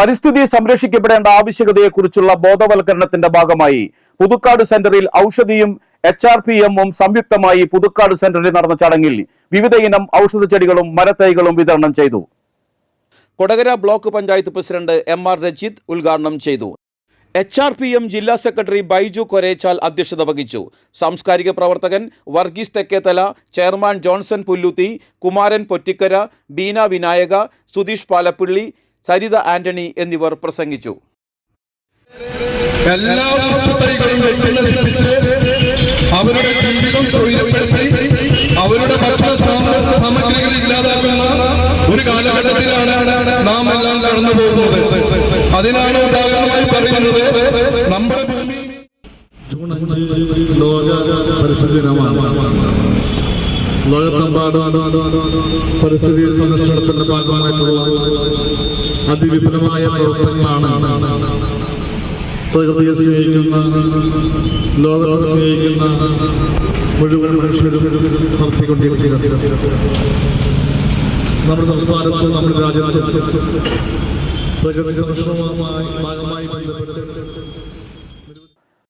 പരിസ്ഥിതി സംരക്ഷിക്കപ്പെടേണ്ട ആവശ്യകതയെക്കുറിച്ചുള്ള ബോധവൽക്കരണത്തിന്റെ ഭാഗമായി പുതുക്കാട് സെന്ററിൽ ഔഷധിയും എച്ച് ആർ പി എമ്മും സംയുക്തമായി പുതുക്കാട് സെന്ററിൽ നടന്ന ചടങ്ങിൽ വിവിധ ഇനം ഔഷധ ചെടികളും മരത്തൈകളും വിതരണം ചെയ്തു. Kodakara block panchayat president M R Rajith ഉദ്ഘാടനം ചെയ്തു. എച്ച് ആർ പി എം ജില്ലാ സെക്രട്ടറി ബൈജു കൊരേച്ചാൽ അധ്യക്ഷത വഹിച്ചു. സാംസ്കാരിക പ്രവർത്തകൻ Varghese Thekkethala chairman Johnson Pulluthi Kumaran Pottikkara Beena Vinayaka Sudheesh Palappilly Saritha Antony എന്നിവർ പ്രസംഗിച്ചു. എല്ലാ അവരുടെ ജീവിതം തൊഴിലപ്പെടുത്തി അവരുടെ ഭക്ഷണ സാമ- സാമഗ്രികൾ ഇല്ലാതാക്കുന്ന ഒരു കാലഘട്ടത്തിലാണ് നാം എല്ലാം കടന്നു പോകുന്നത്. അതിനാണ് ഉദാഹരണമായി പറയുന്നത് നമ്മുടെ ഭൂമി ജൂൺ അഞ്ച് ലോക പരിസ്ഥിതി ദിനമാണ്. ലോകത്തെമ്പാടും പരിസ്ഥിതി സംരക്ഷണത്തിന്റെ ഭാഗമായിട്ടുള്ള അതിവിപുലമായ പ്രവർത്തനങ്ങളാണ്. പ്രകൃതിയെ സ്നേഹിക്കുന്ന ലോകത്തെ സ്നേഹിക്കുന്ന മുഴുവൻ മനുഷ്യരും നടത്തിക്കൊണ്ടിരിക്കുന്നത്. നമ്മുടെ സംസ്ഥാനത്തും നമ്മുടെ രാജ്യത്തും പ്രകൃതി സംരക്ഷണവുമായി ഭാഗമായി ബന്ധപ്പെട്ട്